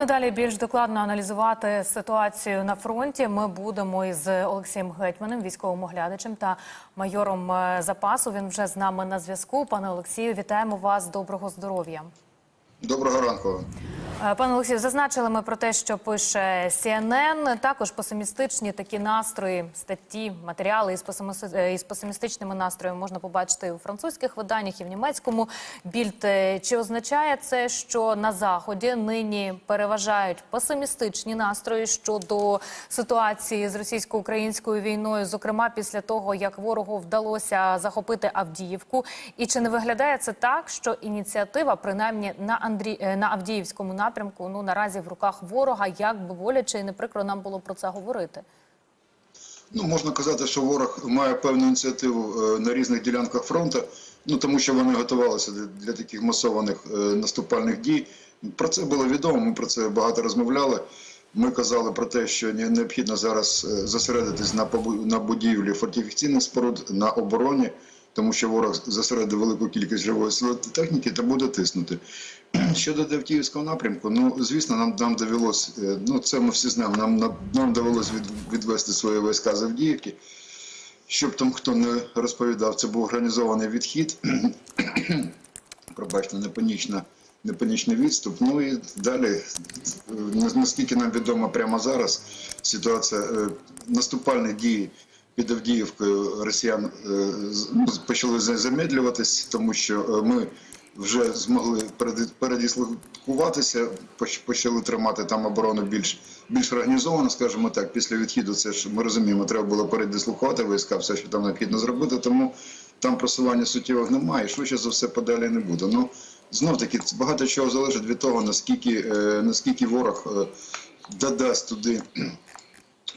Далі більш докладно аналізувати ситуацію на фронті. Ми будемо із Олексієм Гетьманим, військовим оглядачем та майором е, запасу. Він вже з нами на зв'язку. Пане Олексію, вітаємо вас. Доброго здоров'я. Доброго ранку. Е, Пане Олексію, зазначили ми про те, що пише CNN. Також песимістичні такі настрої, статті, матеріали із, песимис- е, із песимістичними настроями можна побачити у французьких виданнях, і в німецькому більд. Е, Чи означає це, що на заході нині переважають песимістичні настрої щодо ситуації з російсько-українською війною, зокрема після того, як ворогу вдалося захопити Авдіївку? І чи не виглядає це так, що ініціатива, принаймні на Андрі... е, на Авдіївському напрямку, ну наразі в руках ворога, як би боляче і не прикро нам було про це говорити? Ну можна казати, що ворог має певну ініціативу е, на різних ділянках фронту. Ну тому що вони готувалися для, таких масованих е, наступальних дій. Про це було відомо. Ми про це багато розмовляли. Ми казали про те, що не- необхідно зараз зосередитись на побу- на будівлі фортифікаційних споруд на обороні, тому що ворог зосередив велику кількість живої сили техніки та буде тиснути. Щодо Девтіївського напрямку, ну звісно, нам нам довелось, е, ну це ми всі знаємо. Нам нам, довелось від, відвести свої війська з Авдіївки. Щоб там хто не розповідав, це був організований відхід. Пробачте, не панічна, відступ. Ну і далі, е, наскільки нам відомо прямо зараз, ситуація е, наступальні дії під Авдіївкою росіян е, ну, почали за- замедлюватись, тому що е, ми вже змогли переді- передислокуватися, почали тримати там оборону більш більш організовано, скажімо так. Після відхіду це ж ми розуміємо, треба було передислокувати війська, все, що там необхідно зробити. Тому там просування суттєвих немає, і швидше за все подалі не буде. Ну знов таки багато чого залежить від того, наскільки е, наскільки ворог е, додасть туди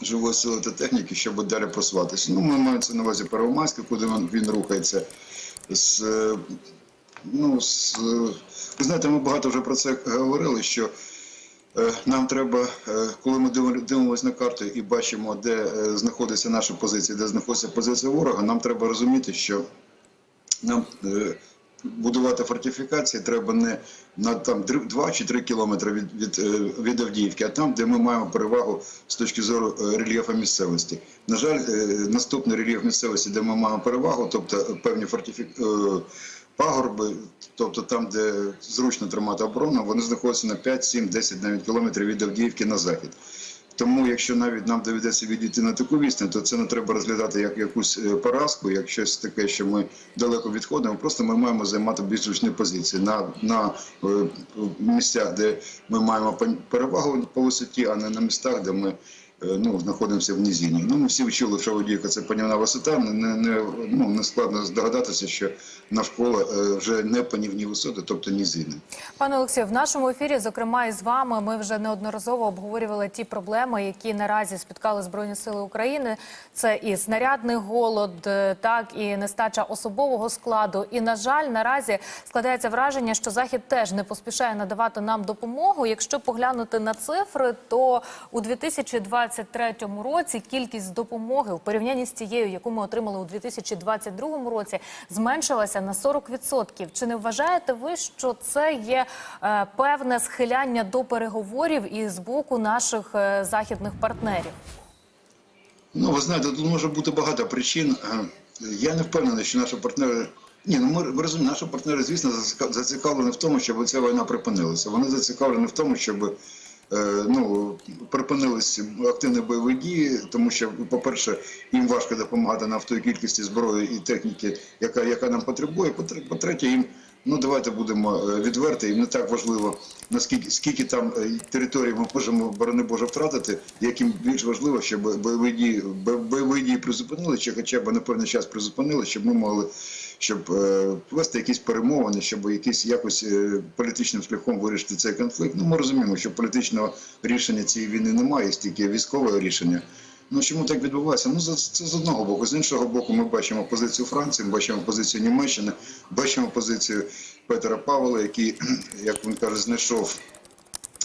живої сили та техніки, щоб далі просуватися. Ну, ми це на увазі Первомайська, куди він, рухається. З, е, ну, з, ви знаєте, ми багато вже про це говорили, що е, нам треба, е, коли ми дивимося на карту і бачимо, де знаходиться наша позиція, де знаходиться позиція ворога, нам треба розуміти, що нам будувати фортифікації треба не на там 2 чи 3 кілометри від, від, е, від Авдіївки, а там, де ми маємо перевагу з точки зору е, рельєфу місцевості. На жаль, е, наступний рельєф місцевості, де ми маємо перевагу, тобто певні фортифі... е, пагорби, тобто там, де зручно тримати оборону, вони знаходяться на 5, 7, 10 навіть кілометрів від Авдіївки на захід. Тому, якщо навіть нам доведеться відійти на таку вісню, то це не треба розглядати як якусь е, поразку, як щось таке, що ми далеко відходимо. Просто ми маємо займати більш зручні позиції на, на е, місцях, де ми маємо перевагу по висоті, а не на містах, де ми е, ну, знаходимося в низині. Ну, ми всі вчили, що Водіївка це панівна висота. Не, не, ну, не складно здогадатися, що навколо е, вже не панівні висоти, тобто низини. Пане Олексію, в нашому ефірі, зокрема, і з вами, ми вже неодноразово обговорювали ті проблеми, які наразі спіткали Збройні Сили України. Це і снарядний голод, е, так і нестача особового складу. І на жаль, наразі складається враження, що захід теж не поспішає надавати нам допомогу. Якщо поглянути на цифри, то у 2023 році кількість допомоги у порівнянні з тією, яку ми отримали у 2022 році, зменшилася на 40%. Чи не вважаєте ви, що це є е, певне схиляння до переговорів і з боку наших е, західних партнерів? Ну, ви знаєте, тут може бути багато причин. Е, Я не впевнений, що наші партнери. Ні, ну ми, ми розуміємо, наші партнери, звісно, зацікавлені в тому, щоб ця війна припинилася. Вони зацікавлені в тому, щоб ну, припинилися активні бойові дії, тому що, по-перше, їм важко допомагати нам в той кількості зброї і техніки, яка, яка нам потребує. По-тре- По-третє, їм ну давайте будемо е, відверті, їм не так важливо, наскільки скільки там е, територій ми можемо, борони Боже, втратити, як їм більш важливо, щоб бойові дії, бойові дії призупинили, чи хоча б на певний час призупинили, щоб ми могли щоб е, вести якісь перемовини, щоб якісь якось політичним шляхом вирішити цей конфлікт. Ну ми розуміємо, що політичного рішення цієї війни немає, є тільки військове рішення. Ну чому так відбувається? Ну це з одного боку. З іншого боку, ми бачимо позицію Франції, ми бачимо позицію Німеччини, бачимо позицію Петера Павла, який, як він каже, знайшов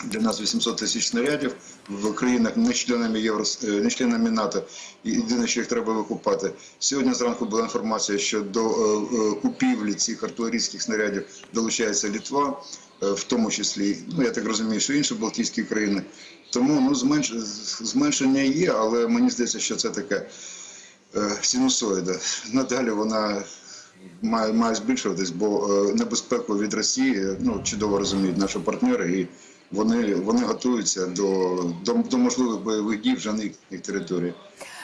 для нас 800 тисяч снарядів в країнах не членами Євро, е, не членами НАТО. І Єдине, що їх треба викупати. Сьогодні зранку була інформація, що до е, е, купівлі цих артилерійських снарядів долучається Літва, в тому числі, ну я так розумію, що інші Балтійські країни. Тому ну зменш... зменшення є, але мені здається, що це таке е, синусоїда. Надалі вона має, має збільшуватись, бо е, небезпеку від Росії е, ну, чудово розуміють наші партнери, і вони, вони готуються до, до, до можливих бойових дій вже на їхніх територіях.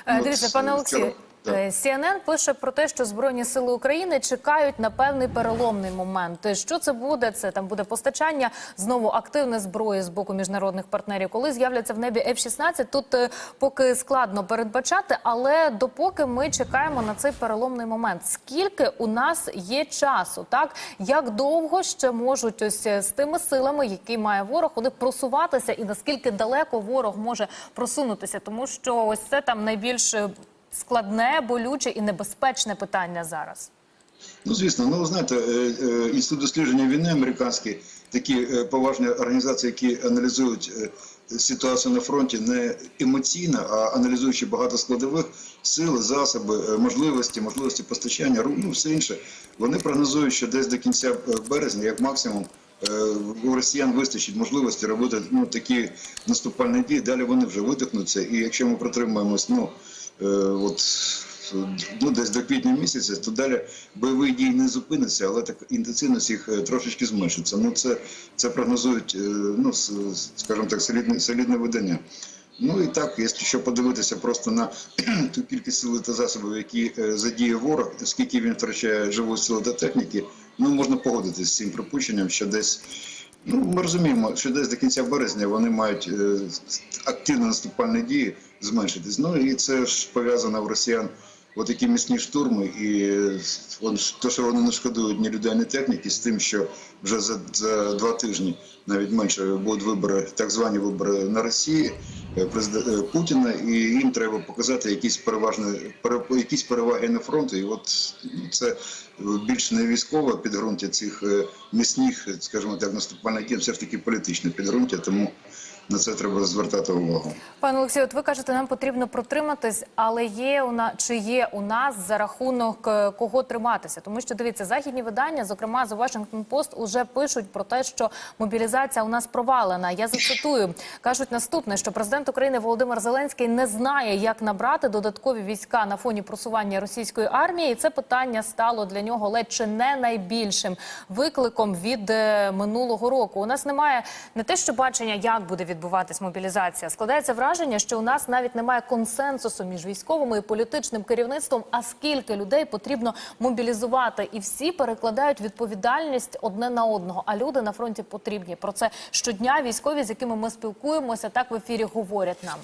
Е, Дивіться, пане Олексію, е, CNN пише про те, що Збройні сили України чекають на певний переломний момент. Е, Що це буде? Це там буде постачання знову активне зброї з боку міжнародних партнерів. Коли з'являться в небі F-16, тут е, поки складно передбачати, але допоки ми чекаємо на цей переломний момент, скільки у нас є часу, так як довго ще можуть ось е, з тими силами, які має ворог, вони просуватися, і наскільки далеко ворог може просунутися, тому що ось це там найбільш е, складне, болюче і небезпечне питання зараз. Ну, звісно, ну ви знаєте, е, е, інститут дослідження війни американський, такі е, поважні організації, які аналізують ситуацію на фронті не емоційно, а аналізуючи багато складових сили, засоби, можливості, можливості постачання, ну все інше. Вони прогнозують, що десь до кінця березня, як максимум, у росіян вистачить можливості робити ну такі наступальні дії. Далі вони вже видихнуться. І якщо ми протримаємось, ну от ну, десь до квітня місяця, то далі бойові дії не зупиняться, але так інтенсивність їх е, трошечки зменшиться. Ну це, це прогнозують, е, ну скажімо так, солідне, солідне видання. Ну і так, якщо подивитися просто на ту кількість сили та засобів, які е, задіє ворог, скільки він втрачає живої сили та техніки, ну можна погодитися з цим припущенням, що десь. Ну, ми розуміємо, що десь до кінця березня вони мають е, активні наступальні дії зменшитись. Ну і це ж пов'язано в росіян отакі міцні штурми, і он, то, що вони не шкодують ні людей, ні техніки, з тим, що вже за, за два тижні, навіть менше, будуть вибори, так звані вибори на Росії е, президента е, Путіна, і їм треба показати якісь переважні пере- якісь переваги на фронті. І от ну, це більш не військове підґрунтя цих е, міцних, скажімо так, наступальних дій, все ж таки політичне підґрунтя, тому на це треба звертати увагу. Пане Олексію, от ви кажете, нам потрібно протриматись, але є у нас чи є у нас за рахунок е, кого триматися? Тому що дивіться, західні видання, зокрема The Washington Post, уже пишуть про те, що мобілізація у нас провалена. Я зацитую, кажуть наступне, що президент України Володимир Зеленський не знає, як набрати додаткові війська на фоні просування російської армії. І це питання стало для нього ледь чи не найбільшим викликом від е, минулого року. У нас немає не те, що бачення, як буде відбуватись мобілізація. Складається враження, що у нас навіть немає консенсусу між військовими і політичним керівництвом. А скільки людей потрібно мобілізувати, і всі перекладають відповідальність одне на одного. А люди на фронті потрібні. Про це щодня військові, з якими ми спілкуємося, так в ефірі говорять нам.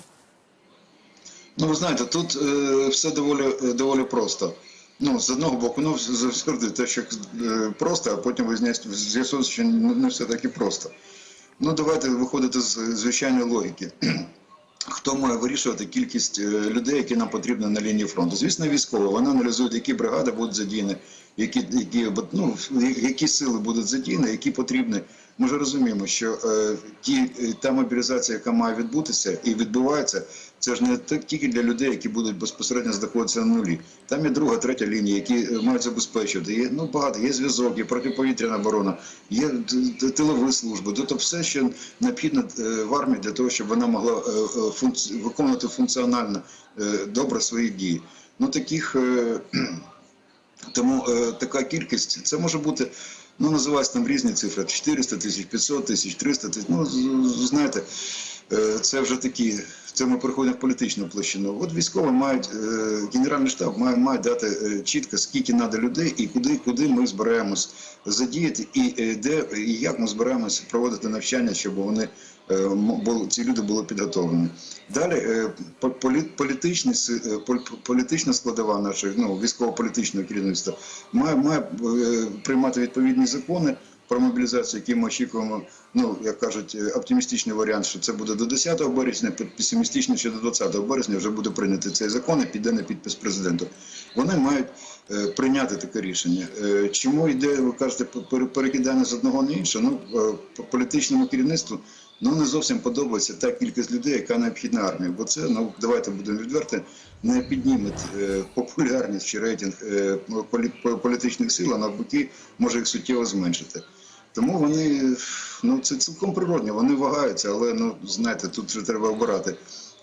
Ну, ви знаєте, тут е, все доволі, е, доволі просто. Ну, з одного боку, ну, завжди те, що е, просто, а потім визняється- з'ясується, що не все так і просто. Ну, давайте виходити з звичайної логіки. Хто має вирішувати кількість е, людей, які нам потрібні на лінії фронту? Звісно, військово. Вони аналізують, які бригади будуть задіяні, які, які, ну, які сили будуть задіяні, які потрібні. Ми ж розуміємо, що е, ті, е, та мобілізація, яка має відбутися і відбувається, це ж не тільки для людей, які будуть безпосередньо знаходитися на нулі. Там є друга, третя лінія, які е, мають забезпечувати. Є ну багато, є зв'язок, є протиповітряна оборона, є тилові служби. Тобто все, що необхідно е, в армії для того, щоб вона могла е, функці- виконувати функціонально добре свої дії. Ну таких тому така кількість це може бути. Ну, називаються там різні цифри: 400 тисяч, 500 тисяч, 300 тисяч. Ну, знаєте, це вже такі, це ми переходимо в політичну площину. От військові мають, е, Генеральний штаб має, має дати е, чітко, скільки треба людей і куди, куди ми збираємось задіяти, і е, де і як ми збираємося проводити навчання, щоб вони ці люди були підготовлені. Далі по- полі- політичні політична складова нашої ну, військово-політичного керівництва має, має приймати відповідні закони про мобілізацію, які ми очікуємо. Ну як кажуть, е, оптимістичний варіант, що це буде до 10 березня, песимістичний, що до 20 березня вже буде прийнятий цей закон і піде на підпис президенту. Вони мають прийняти таке рішення. Е, Чому йде, ви кажете, пере- перекидання з одного на інше? Ну е, по політичному керівництву Ну не зовсім подобається та кількість людей, яка необхідна армії. Бо це ну давайте будемо відверти, не підніме е, популярність чи рейтинг е, політичних сил, а навпаки може їх суттєво зменшити. Тому вони ну це цілком природньо, вони вагаються, але ну знаєте, тут вже треба обирати.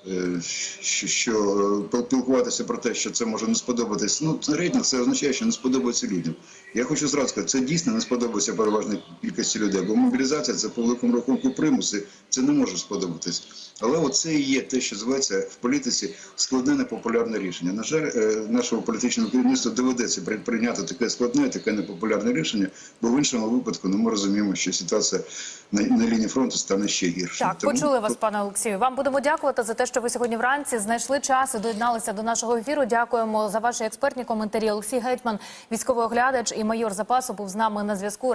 Е, Що, що е, поспілкуватися про те, що це може не сподобатись. Ну, рейтинг, це означає, що не сподобається людям. Я хочу зразу сказати, це дійсно не сподобається переважній кількості людей, бо мобілізація це по великому рахунку примус, і це не може сподобатись. Але оце і є те, що зветься в політиці складне непопулярне рішення. На жаль, е, нашому політичному керівництву доведеться прийняти таке складне, таке непопулярне рішення, бо в іншому випадку ну, ми розуміємо, що ситуація на, на лінії фронту стане ще гірше. Так, почули вас, пане Олексію. Вам будемо дякувати за те, що ви сьогодні вранці знайшли час і доєдналися до нашого ефіру. Дякуємо за ваші експертні коментарі. Олексій Гетьман, військовий оглядач і майор запасу, був з нами на зв'язку.